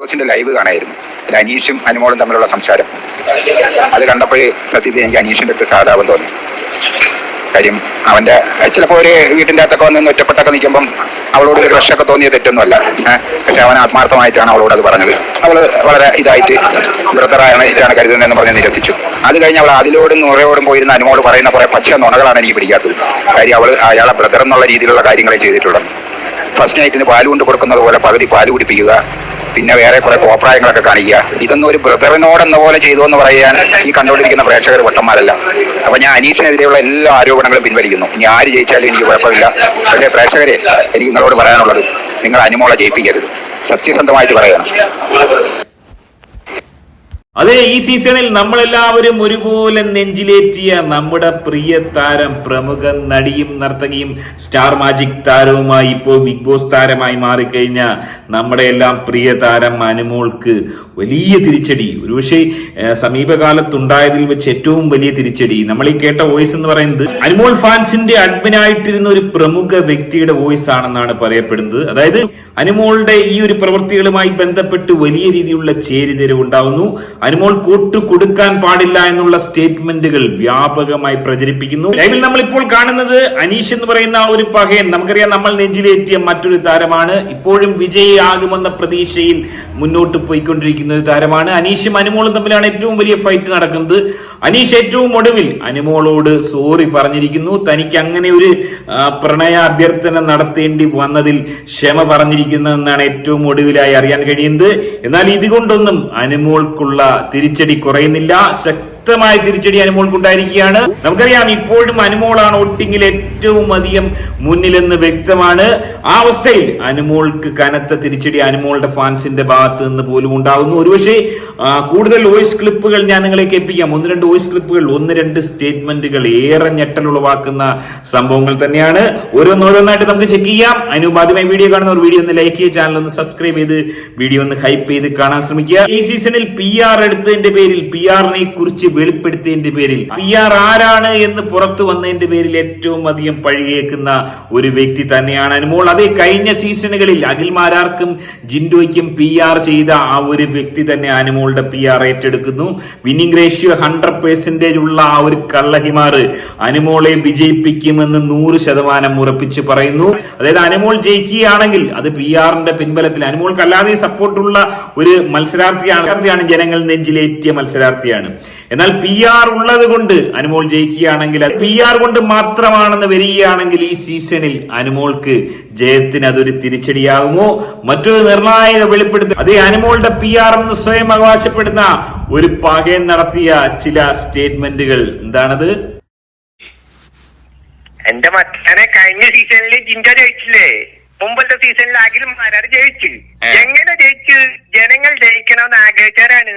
ബോസിന്റെ ലൈവ് കാണായിരുന്നു. അനീഷും അനുമോളും തമ്മിലുള്ള സംസാരം. അത് കണ്ടപ്പോഴേ സത്യത്തിൽ എനിക്ക് അനീഷിന്റെ അടുത്ത് സാധാപം തോന്നി. കാര്യം അവന്റെ ചിലപ്പോൾ ഒരു വീട്ടിന്റെ അകത്തൊക്കെ വന്ന് ഒറ്റപ്പെട്ടൊക്കെ നിൽക്കുമ്പം അവളോട് ഒരു ക്രഷൊക്കെ തോന്നിയ തെറ്റൊന്നുമല്ല. പക്ഷെ അവൻ ആത്മാർത്ഥമായിട്ടാണ് അവളോട് അത് പറഞ്ഞത്. അവൾ വളരെ ഇതായിട്ട് ബ്രദറായിട്ടാണ് കരുതുന്നതെന്ന് പറഞ്ഞ് നിരസിച്ചു. അത് കഴിഞ്ഞ് അവൾ അതിലോടും നുറയോടും പോയിരുന്ന അനുമോട് പറയുന്ന കുറെ പച്ച നുണകളാണ് എനിക്ക് പിടിക്കാത്തത്. കാര്യം അവൾ അയാളെ ബ്രദർ എന്നുള്ള രീതിയിലുള്ള കാര്യങ്ങളെ ചെയ്തിട്ടുള്ളത് ഫസ്റ്റ് നൈറ്റിന് പാൽ കൊണ്ട് കൊടുക്കുന്നത് പോലെ പകുതി പാൽ കുടിപ്പിക്കുക. പിന്നെ വേറെ കുറെ കോപ്രായങ്ങളൊക്കെ കാണിക്കുക. ഇതൊന്നും ഒരു ബ്രദറിനോടെന്ന പോലെ ചെയ്തു എന്ന് പറയാൻ ഈ കണ്ടുകൊണ്ടിരിക്കുന്ന പ്രേക്ഷകർ വട്ടന്മാരല്ല. അപ്പൊ ഞാൻ അനീഷിനെതിരെയുള്ള എല്ലാ ആരോപണങ്ങളും പിൻവലിക്കുന്നു. ഇനി ആര് ജയിച്ചാലും എനിക്ക് കുഴപ്പമില്ല. പക്ഷേ പ്രേക്ഷകരെ എനിക്ക് നിങ്ങളോട് പറയാനുള്ളത് നിങ്ങൾ അനുമോളെ ജയിപ്പിക്കരുത്. സത്യസന്ധമായിട്ട് പറയണം. അതെ ഈ സീസണിൽ നമ്മളെല്ലാവരും ഒരുപോലെ നെഞ്ചിലേറ്റിയ നമ്മുടെ പ്രിയ താരം പ്രമുഖ നടിയും നർത്തകിയും സ്റ്റാർ മാജിക് താരവുമായി ഇപ്പോൾ ബിഗ് ബോസ് താരമായി മാറിക്കഴിഞ്ഞ നമ്മുടെ എല്ലാം പ്രിയ താരം അനുമോൾക്ക് വലിയ തിരിച്ചടി. ഒരുപക്ഷെ സമീപകാലത്തുണ്ടായതിൽ വെച്ച് ഏറ്റവും വലിയ തിരിച്ചടി. നമ്മൾ ഈ കേട്ട വോയിസ് എന്ന് പറയുന്നത് അനുമോൾ ഫാൻസിന്റെ അഡ്മിനായിട്ടിരുന്ന ഒരു പ്രമുഖ വ്യക്തിയുടെ വോയിസ് ആണെന്നാണ് പറയപ്പെടുന്നത്. അതായത് അനുമോളുടെ ഈ ഒരു പ്രവൃത്തികളുമായി ബന്ധപ്പെട്ട് വലിയ രീതിയിലുള്ള ചേരിതിരിവ് ഉണ്ടാവുന്നു. അനുമോൾ കൂട്ടു കൊടുക്കാൻ പാടില്ല എന്നുള്ള സ്റ്റേറ്റ്മെന്റുകൾ വ്യാപകമായി പ്രചരിപ്പിക്കുന്നു. ലൈവിൽ നമ്മൾ ഇപ്പോൾ കാണുന്നത് അനീഷ് എന്ന് പറയുന്ന ഒരു പകയൻ. നമുക്കറിയാം നമ്മൾ നെഞ്ചിലേറ്റിയ മറ്റൊരു താരമാണ്. ഇപ്പോഴും വിജയിയാകുമെന്ന പ്രതീക്ഷയിൽ മുന്നോട്ട് പോയിക്കൊണ്ടിരിക്കുന്ന ഒരു താരമാണ് അനീഷും അനുമോളും തമ്മിലാണ് ഏറ്റവും വലിയ ഫൈറ്റ് നടക്കുന്നത്. അനീഷ് ഏറ്റവും ഒടുവിൽ അനുമോളോട് സോറി പറഞ്ഞിരിക്കുന്നു. തനിക്ക് അങ്ങനെ ഒരു പ്രണയ അഭ്യർത്ഥന നടത്തേണ്ടി വന്നതിൽ ക്ഷമ പറഞ്ഞിരിക്കുന്നതെന്നാണ് ഏറ്റവും ഒടുവിലായി അറിയാൻ കഴിയുന്നത്. എന്നാൽ ഇതുകൊണ്ടൊന്നും അനുമോൾക്കുള്ള തിരിച്ചടി കുറയുന്നില്ല. ശക്തമായ തിരിച്ചടി അനുമോൾക്കുണ്ടായിരിക്കുകയാണ്. നമുക്കറിയാം ഇപ്പോഴും അനുമോളാണ് ഒട്ടിങ്ങിൽ ഏറ്റവും അധികം മുന്നിലെന്ന് വ്യക്തമാണ്. ആ അവസ്ഥയിൽ അനുമോൾക്ക് കനത്ത തിരിച്ചടി അനുമോളുടെ ഫാൻസിന്റെ ഭാഗത്ത് നിന്ന് പോലും ഉണ്ടാകുന്നു ഒരുപക്ഷെ കൂടുതൽ വോയിസ് ക്ലിപ്പുകൾ ഞാൻ നിങ്ങളെ കേൾപ്പിക്കാം. ഒന്ന് രണ്ട് വോയിസ് ക്ലിപ്പുകൾ ഒന്ന് രണ്ട് സ്റ്റേറ്റ്മെന്റുകൾ ഏറെ ഞെട്ടലുളവാക്കുന്ന സംഭവങ്ങൾ തന്നെയാണ്. ഓരോന്നോരോന്നായിട്ട് നമുക്ക് ചെക്ക് ചെയ്യാം. അതിന് ആദ്യമായി വീഡിയോ കാണുന്നവർ വീഡിയോ ഒന്ന് ലൈക്ക് ചെയ്യുക ചാനൽ ഒന്ന് സബ്സ്ക്രൈബ് ചെയ്ത് വീഡിയോ ഒന്ന് ഹൈപ്പ് ചെയ്ത് കാണാൻ ശ്രമിക്കുക. ഈ സീസണിൽ പി ആർ എടുത്തതിന്റെ പേരിൽ പി ആറിനെ കുറിച്ച് വെളിപ്പെടുത്തിയതിന്റെ പേരിൽ. പി ആർ ആരാണ് എന്ന് പുറത്തു വന്നതിന്റെ പേരിൽ ഏറ്റവും അധികം പഴികേക്കുന്ന ഒരു വ്യക്തി തന്നെയാണ് അനുമോൾ. അതേ കഴിഞ്ഞ സീസണുകളിൽ അഖിൽ മാരാർക്കും ജിൻഡോയ്ക്കും പി ആർ ചെയ്ത ആ ഒരു വ്യക്തി തന്നെ അനുമോളുടെ പി ആർ ഏറ്റെടുക്കുന്നു. വിന്നിംഗ് റേഷ്യോ ഹൺഡ്രഡ് പെർസെന്റേജ് ഉള്ള ആ ഒരു കള്ളഹിമാർ അനുമോളെ വിജയിപ്പിക്കുമെന്ന് നൂറ് ശതമാനം ഉറപ്പിച്ച് പറയുന്നു. അതായത് അനുമോൾ ജയിക്കുകയാണെങ്കിൽ അത് പി ആറിന്റെ പിൻബലത്തിൽ അനുമോൾക്ക് അല്ലാതെ സപ്പോർട്ടുള്ള ഒരു മത്സരാർത്ഥിയാണ്. ജനങ്ങൾ നെഞ്ചിലേറ്റിയ മത്സരാർത്ഥിയാണ്. എന്നാൽ പി ആർ ഉള്ളത് കൊണ്ട് അനുമോൾ ജയിക്കുകയാണെങ്കിൽ പി ആർ കൊണ്ട് മാത്രമാണെന്ന് വരികയാണെങ്കിൽ ഈ സീസണിൽ അനുമോൾക്ക് ജയത്തിന് അതൊരു തിരിച്ചടിയാകുമോ? മറ്റൊരു നിർണായക വെളിപ്പെടുത്തൽ. അതേ അനുമോളുടെ പി ആർ എന്ന് സ്വയം അവകാശപ്പെടുന്ന ഒരു പകയൻ നടത്തിയ ചില സ്റ്റേറ്റ്മെന്റുകൾ എന്താണത്? എന്റെ മച്ചാനെ കഴിഞ്ഞ സീസണിൽ ജിൻഡ ജയിച്ചില്ലേ? മുമ്പത്തെ സീസണിൽ അഖിലും മാരാർ ജയിച്ചു. എങ്ങനെ ജയിച്ചു? ജനങ്ങൾ ജയിക്കണമെന്ന് ആഗ്രഹിച്ചവരാണ്.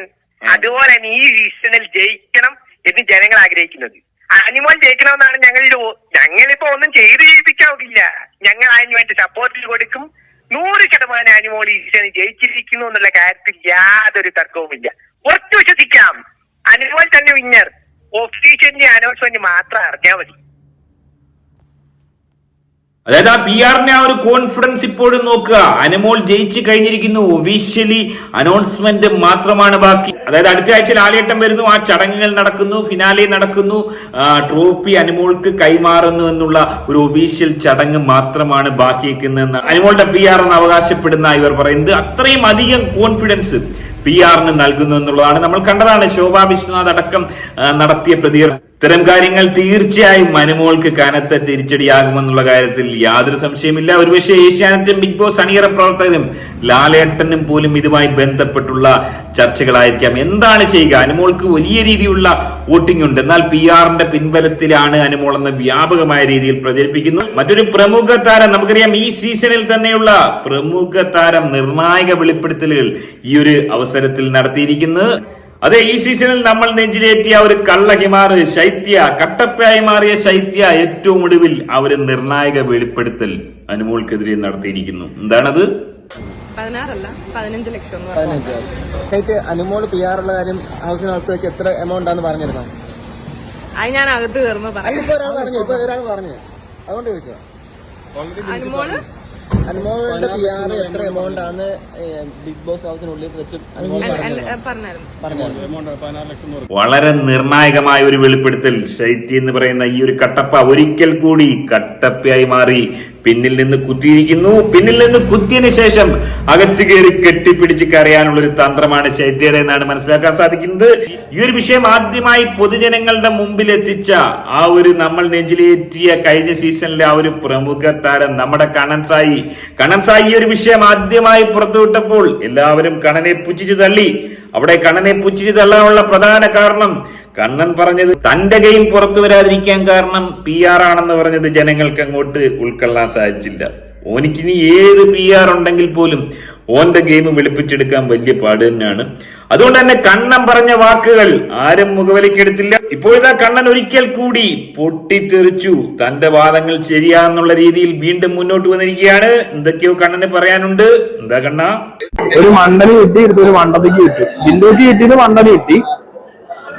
അതുപോലെ തന്നെ ഈ സീസണിൽ ജയിക്കണം എന്ന് ജനങ്ങൾ ആഗ്രഹിക്കുന്നത്. അനിമോൾ ജയിക്കണമെന്നാണ് ഞങ്ങൾ ഞങ്ങളിപ്പോ ഒന്നും ചെയ്ത് ജയിപ്പിക്കാവില്ല ഞങ്ങൾ അതിന് വേണ്ടി സപ്പോർട്ട് കൊടുക്കും. നൂറ് ശതമാനം അനിമോൾ ഈ സീസണിൽ ജയിച്ചിരിക്കുന്നു എന്നുള്ള കാര്യത്തിൽ യാതൊരു തർക്കവുമില്ല. ഉറച്ചു വിശ്വസിക്കാം. അനിമോൾ തന്നെ വിന്നർ ഓഫീഷ്യന്റെ അനൗൺസ്മെന്റ് മാത്രം അറിഞ്ഞാൽ മതി. അതായത് ആ പി ആറിന്റെ ആ ഒരു കോൺഫിഡൻസ് ഇപ്പോഴും നോക്കുക. അനുമോൾ ജയിച്ചു കഴിഞ്ഞിരിക്കുന്നു. ഒഫീഷ്യലി അനൗൺസ്മെന്റ് മാത്രമാണ് ബാക്കി. അതായത് അടുത്ത ആഴ്ച ലാലേട്ടം വരുന്നു. ആ ചടങ്ങുകൾ നടക്കുന്നു. ഫിനാലെ നടക്കുന്നു. ട്രോഫി അനുമോൾക്ക് കൈമാറുന്നു എന്നുള്ള ഒരു ഒഫീഷ്യൽ ചടങ്ങ് മാത്രമാണ് ബാക്കി നിൽക്കുന്നതെന്ന് അനുമോളുടെ പി ആർ എന്ന് അവകാശപ്പെടുന്ന ഇവർ പറയുന്നത്. അത്രയും അധികം കോൺഫിഡൻസ് പി ആറിന് നൽകുന്നു എന്നുള്ളതാണ്. നമ്മൾ കണ്ടതാണ് ശോഭാ വിശ്വനാഥ് അടക്കം നടത്തിയ പ്രതികരണം. ഇത്തരം കാര്യങ്ങൾ തീർച്ചയായും മനുമോൾക്ക് കനത്ത തിരിച്ചടിയാകുമെന്നുള്ള കാര്യത്തിൽ യാതൊരു സംശയമില്ല ഒരുപക്ഷെ ഏഷ്യാനെറ്റും ബിഗ് ബോസ് അണിയറ പ്രവർത്തകരും ലാലേട്ടനും പോലും ഇതുമായി ബന്ധപ്പെട്ടുള്ള ചർച്ചകളായിരിക്കാം. എന്താണ് ചെയ്യുക? അനുമോൾക്ക് വലിയ രീതിയിലുള്ള വോട്ടിംഗ് ഉണ്ട്. എന്നാൽ പി ആറിന്റെ പിൻബലത്തിലാണ് അനുമോൾ എന്ന് വ്യാപകമായ രീതിയിൽ പ്രചരിപ്പിക്കുന്നു. മറ്റൊരു പ്രമുഖ താരം നമുക്കറിയാം ഈ സീസണിൽ തന്നെയുള്ള പ്രമുഖ താരം നിർണായക വെളിപ്പെടുത്തലുകൾ ഈ ഒരു അവസരത്തിൽ നടത്തിയിരിക്കുന്നത് അതെ ഈ സീസണിൽ നമ്മൾ നെഞ്ചിലേറ്റിയ ഒരു കള്ളഹിമാറ് ശൈത്യ കട്ടപ്പയായി മാറിയ ശൈത്യ ഏറ്റവും ഒടുവിൽ അവർ നിർണായക വെളിപ്പെടുത്തൽ അനുമോൾക്കെതിരെ നടത്തിയിരിക്കുന്നു. എന്താണത്? പതിനാറല്ല പതിനഞ്ച് ലക്ഷം. പതിനഞ്ച്. പി ആർ ഉള്ള കാര്യം ഹൗസിനകത്ത് വെച്ച് എത്ര എമൗണ്ട് ആണെന്ന് പറഞ്ഞിരുന്നോ? അത് ഞാൻ അകത്ത് കയറുമ്പോ പറഞ്ഞു ഒരാൾ പറഞ്ഞു ഇപ്പൊ ഒരാൾ പറഞ്ഞു. അതുകൊണ്ട് ചോദിച്ചോ അനുമോൾ? അനുമോളുടെ പി ആർ എത്ര എമൗണ്ട് ആണ് ബിഗ് ബോസ് ഹൗസിനുള്ളിൽ വെച്ച് വളരെ നിർണായകമായ ഒരു വെളിപ്പെടുത്തൽ. ശൈത്യ എന്ന് പറയുന്ന ഈ ഒരു കട്ടപ്പ ഒരിക്കൽ കൂടി കട്ടപ്പയായി മാറി. പിന്നിൽ നിന്ന് കുത്തിയിരിക്കുന്നു. പിന്നിൽ നിന്ന് കുത്തിയതിനു ശേഷം അകത്ത് കയറി കെട്ടിപ്പിടിച്ച് കരയാനുള്ള ഒരു തന്ത്രമാണ് ശൈത്യയുടെ എന്നാണ് മനസ്സിലാക്കാൻ സാധിക്കുന്നത്. ഈ ഒരു വിഷയം ആദ്യമായി പൊതുജനങ്ങളുടെ മുമ്പിൽ എത്തിച്ച ആ ഒരു നമ്മൾ നെഞ്ചിലേറ്റിയ കഴിഞ്ഞ സീസണിലെ ആ ഒരു പ്രമുഖ താരം നമ്മുടെ കണ്ണൻ സായി കണ്ണൻ സായി ഒരു വിഷയം ആദ്യമായി പുറത്തുവിട്ടപ്പോൾ എല്ലാവരും കണ്ണനെ പുച്ഛിച്ചു തള്ളി. അവിടെ കണ്ണനെ പുച്ഛിച്ചു തള്ളാനുള്ള പ്രധാന കാരണം കണ്ണൻ പറഞ്ഞത് തന്റെ ഗെയിം പുറത്തു വരാതിരിക്കാൻ കാരണം പി ആർ ആണെന്ന് പറഞ്ഞത് ജനങ്ങൾക്ക് അങ്ങോട്ട് ഉൾക്കൊള്ളാൻ സാധിച്ചില്ല. ഓനിക്കിനി ഏത് പി ആർ ഉണ്ടെങ്കിൽ പോലും ഓന്റെ ഗെയിം വെളുപ്പിച്ചെടുക്കാൻ വലിയ പാട് തന്നെയാണ്. അതുകൊണ്ട് തന്നെ കണ്ണൻ പറഞ്ഞ വാക്കുകൾ ആരും മുഖവിലക്കെടുത്തില്ല. ഇപ്പോഴത്തെ കണ്ണൻ ഒരിക്കൽ കൂടി പൊട്ടിത്തെറിച്ചു. തന്റെ വാദങ്ങൾ ശരിയാന്നുള്ള രീതിയിൽ വീണ്ടും മുന്നോട്ട് വന്നിരിക്കുകയാണ്. എന്തൊക്കെയോ കണ്ണന് പറയാനുണ്ട്. എന്താ കണ്ണ? ഒരു മണ്ടന് കിട്ടി എടുത്ത് ഒരു മണ്ടത്തേക്ക് കിട്ടും. ജിൻഡോക്ക് കിട്ടിയത് മണ്ടന് കിട്ടി.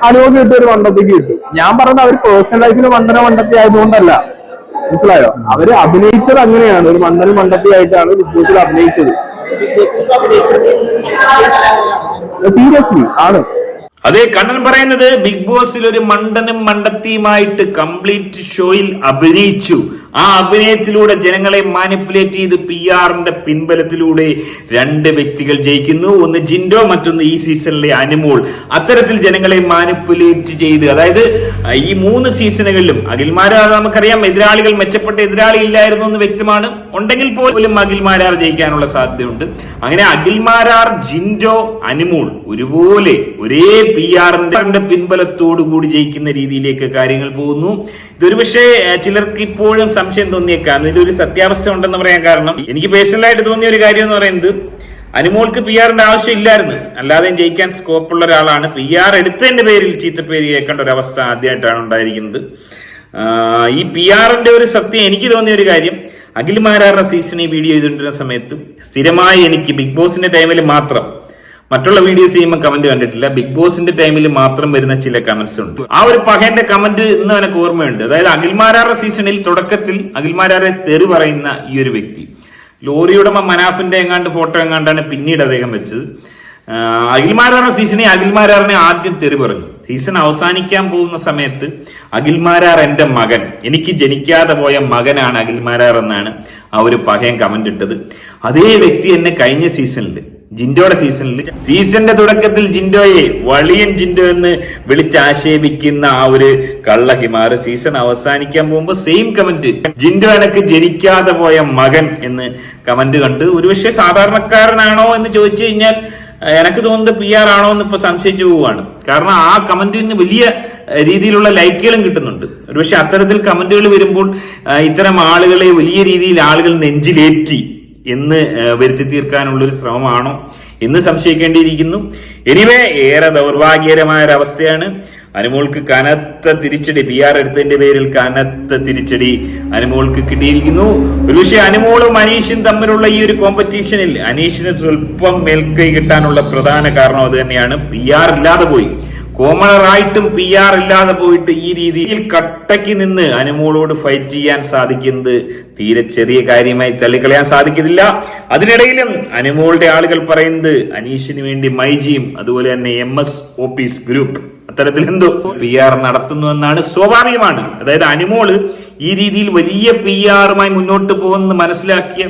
അനുഭവം കിട്ടിയ ഒരു മണ്ടത്തേക്ക് കിട്ടും. ഞാൻ പറഞ്ഞത് അവർ പേഴ്സണൽ ലൈഫിൽ മണ്ടന മണ്ടത്തി ആയതുകൊണ്ടല്ല. മനസ്സിലായോ? അവർ അഭിനയിച്ചത് അങ്ങനെയാണ്. ഒരു മണ്ടനും മണ്ടത്തി ആയിട്ടാണ് ബിഗ് ബോസിൽ അഭിനയിച്ചത് സീരിയസ്ലി ആണ്. അതെ കണ്ണൻ പറയുന്നത് ബിഗ് ബോസിൽ ഒരു മണ്ടനും മണ്ടത്തിയുമായിട്ട് കംപ്ലീറ്റ് ഷോയിൽ അഭിനയിച്ചു. ആ അഭിനയത്തിലൂടെ ജനങ്ങളെ മാനിപ്പുലേറ്റ് ചെയ്ത് പി ആറിന്റെ പിൻബലത്തിലൂടെ രണ്ട് വ്യക്തികൾ ജയിക്കുന്നു. ഒന്ന് ജിൻഡോ മറ്റൊന്ന് ഈ സീസണിലെ അനുമോൾ. അത്തരത്തിൽ ജനങ്ങളെ മാനിപ്പുലേറ്റ് ചെയ്ത് അതായത് ഈ മൂന്ന് സീസണുകളിലും അഖിൽമാരാർ നമുക്കറിയാം എതിരാളികൾ മെച്ചപ്പെട്ട എതിരാളി ഇല്ലായിരുന്നു എന്ന് വ്യക്തമാണ്. ഉണ്ടെങ്കിൽ പോലും അഖിൽമാരാർ ജയിക്കാനുള്ള സാധ്യതയുണ്ട്. അങ്ങനെ അഖിൽമാരാർ ജിൻഡോ അനുമോൾ ഒരുപോലെ ഒരേ പി ആറിന്റെ പിൻബലത്തോടു കൂടി ജയിക്കുന്ന രീതിയിലേക്ക് കാര്യങ്ങൾ പോകുന്നു. ഇതൊരു പക്ഷേ ഏഹ്, ചിലർക്ക് ഇപ്പോഴും സംശയം തോന്നിയേക്കാം. ഇതിലൊരു സത്യാവസ്ഥ ഉണ്ടെന്ന് പറയാൻ കാരണം എനിക്ക് പേഴ്സണലായിട്ട് തോന്നിയ ഒരു കാര്യം എന്ന് പറയുന്നത് അനുമോൾക്ക് പി ആറിന്റെ ആവശ്യമില്ലായിരുന്നു അല്ലാതെ ജയിക്കാൻ സ്കോപ്പുള്ള ഒരാളാണ്. പി ആർ എടുത്തതിന്റെ പേരിൽ ചീത്തപ്പേര് കേൾക്കേണ്ട ഒരു അവസ്ഥ ആദ്യമായിട്ടാണ് ഉണ്ടായിരിക്കുന്നത്. ഈ പി ആറിന്റെ ഒരു സത്യം എനിക്ക് തോന്നിയ ഒരു കാര്യം അഖിൽ സീസൺ ഈ വീഡിയോ ചെയ്തുകൊണ്ടിരുന്ന സമയത്ത് സ്ഥിരമായി എനിക്ക് ബിഗ് ബോസിന്റെ ടൈമിൽ മാത്രം മറ്റുള്ള വീഡിയോസ് ചെയ്യുമ്പോൾ കമന്റ് കണ്ടിട്ടില്ല. ബിഗ് ബോസിന്റെ ടൈമിൽ മാത്രം വരുന്ന ചില കമന്റ്സ് ഉണ്ട്. ആ ഒരു പഹേന്റെ കമന്റ് ഇന്ന് എനിക്ക് ഓർമ്മയുണ്ട്. അതായത് അഖിൽമാരാറ സീസണിൽ തുടക്കത്തിൽ അഖിൽമാരാറെ തെറി പറയുന്ന ഈ ഒരു വ്യക്തി. ലോറിയുടമ മനാഫിന്റെ എങ്ങാണ്ട് ഫോട്ടോ എങ്ങാണ്ടാണ് പിന്നീട് അദ്ദേഹം വെച്ചത്. അഖിൽമാരാറിന്റെ സീസണിൽ അഖിൽമാരാറിനെ ആദ്യം തെറി പറഞ്ഞു. സീസൺ അവസാനിക്കാൻ പോകുന്ന സമയത്ത് അഖിൽമാരാർ എന്റെ മകൻ. എനിക്ക് ജനിക്കാതെ പോയ മകനാണ് അഖിൽമാരാർ എന്നാണ് ആ ഒരു പഹയൻ കമന്റ് ഇട്ടത്. അതേ വ്യക്തി എന്നെ കഴിഞ്ഞ സീസണിൽ ജിൻഡോയുടെ സീസണിൽ സീസണിന്റെ തുടക്കത്തിൽ ജിൻഡോയെ വളിയൻ ജിൻഡോ എന്ന് വിളിച്ചാക്ഷേപിക്കുന്ന ആ ഒരു കള്ള ഹിമാർ സീസൺ അവസാനിക്കാൻ പോകുമ്പോൾ സെയിം കമന്റ് ജിൻഡോ എനക്ക് ജനിക്കാതെ പോയ മകൻ എന്ന് കമന്റ് കണ്ട് ഒരുപക്ഷെ സാധാരണക്കാരനാണോ എന്ന് ചോദിച്ചു കഴിഞ്ഞാൽ എനക്ക് തോന്നുന്നത് പി ആർ ആണോ എന്ന് ഇപ്പൊ സംശയിച്ചു പോവുകയാണ്. കാരണം ആ കമന്റിന് വലിയ രീതിയിലുള്ള ലൈക്കുകളും കിട്ടുന്നുണ്ട്. ഒരുപക്ഷെ അത്തരത്തിൽ കമന്റുകൾ വരുമ്പോൾ ഇത്തരം ആളുകളെ വലിയ രീതിയിൽ ആളുകൾ നെഞ്ചിലേറ്റി എന്ന് വരുത്തി തീർക്കാനുള്ള ഒരു ശ്രമമാണോ എന്ന് സംശയിക്കേണ്ടിയിരിക്കുന്നു. എനിവേ ഏറെ ദൗർഭാഗ്യകരമായ ഒരവസ്ഥയാണ് അനുമോൾക്ക് കനത്ത തിരിച്ചടി പി ആർ എടുത്തതിന്റെ പേരിൽ കനത്ത തിരിച്ചടി അനുമോൾക്ക് കിട്ടിയിരിക്കുന്നു. ഒരുപക്ഷെ അനുമോളും അനീഷും തമ്മിലുള്ള ഈ ഒരു കോമ്പറ്റീഷനിൽ അനീഷിന് സ്വല്പം മേൽക്കൈ കിട്ടാനുള്ള പ്രധാന കാരണം അത് തന്നെയാണ്. പി ആർ ഇല്ലാതെ പോയി. കോമണറായിട്ടും പി ആർ ഇല്ലാതെ പോയിട്ട് ഈ രീതിയിൽ കട്ടയ്ക്ക് നിന്ന് അനുമോളോട് ഫൈറ്റ് ചെയ്യാൻ സാധിക്കുന്നത് തീരെ ചെറിയ കാര്യമായി തള്ളിക്കളയാൻ സാധിക്കുന്നില്ല. അതിനിടയിലും അനുമോളുടെ ആളുകൾ പറയുന്നത് അനീഷിന് വേണ്ടി മൈജിയും അതുപോലെ തന്നെ എം എസ് ഓഫീസ് ഗ്രൂപ്പ് അത്തരത്തിൽ എന്തോ പി ആർ നടത്തുന്നു എന്നാണ് സ്വാഭാവികമാണ്. അതായത് അനുമോൾ ഈ രീതിയിൽ വലിയ പി ആറുമായി മുന്നോട്ട് പോകുമെന്ന് മനസ്സിലാക്കിയ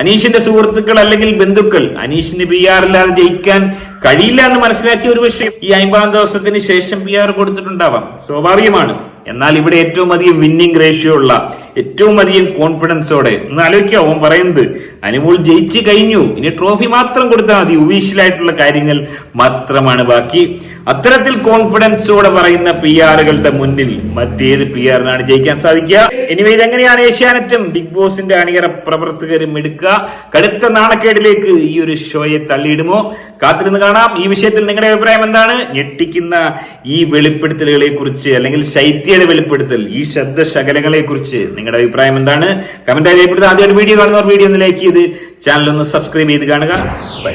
അനീഷിന്റെ സുഹൃത്തുക്കൾ അല്ലെങ്കിൽ ബന്ധുക്കൾ അനീഷിന് പി ആർ ഇല്ലാതെ ജയിക്കാൻ കഴിയില്ല എന്ന് മനസ്സിലാക്കിയ ഒരു വിഷയം ഈ അമ്പതാം ദിവസത്തിന് ശേഷം പി ആർ കൊടുത്തിട്ടുണ്ടാവാം. സ്വാഭാവികമാണ്. എന്നാൽ ഇവിടെ ഏറ്റവും അധികം വിന്നിംഗ് റേഷ്യോ ഉള്ള ഏറ്റവും അധികം കോൺഫിഡൻസോടെ ഒന്ന് ആലോചിക്കുക അവൻ പറയുന്നത് അനുമോൾ ജയിച്ചു കഴിഞ്ഞു ഇനി ട്രോഫി മാത്രം കൊടുത്താൽ മതി ഒഫീഷ്യലായിട്ടുള്ള കാര്യങ്ങൾ മാത്രമാണ് ബാക്കി. അത്തരത്തിൽ കോൺഫിഡൻസോടെ പറയുന്ന പി ആറുകളുടെ മുന്നിൽ മറ്റേത് പി ആറിനാണ് ജയിക്കാൻ സാധിക്കുക. എനിവേ ഇതെങ്ങനെയാണ് ഏഷ്യാനെറ്റും ബിഗ് ബോസിന്റെ അണിയറ പ്രവർത്തകരും എടുക്കുക. കടുത്ത നാണക്കേടിലേക്ക് ഈ ഒരു ഷോയെ തള്ളിയിടുമോ? കാത്തിരുന്ന് കാണാം. ഈ വിഷയത്തിൽ നിങ്ങളുടെ അഭിപ്രായം എന്താണ്? ഞെട്ടിക്കുന്ന ഈ വെളിപ്പെടുത്തലുകളെ കുറിച്ച് അല്ലെങ്കിൽ ശൈത്യയുടെ വെളിപ്പെടുത്തൽ. ഈ ശബ്ദ ശകലങ്ങളെ കുറിച്ച് നിങ്ങളുടെ അഭിപ്രായം എന്താണ്? കമന്റ് രേഖപ്പെടുത്തുക ആദ്യമായിട്ട് വീഡിയോ കാണുന്നവർ വീഡിയോ ഒന്ന് ലൈക്ക് ചെയ്ത് ചാനൽ ഒന്ന് സബ്സ്ക്രൈബ് ചെയ്ത് കാണുക. ബൈ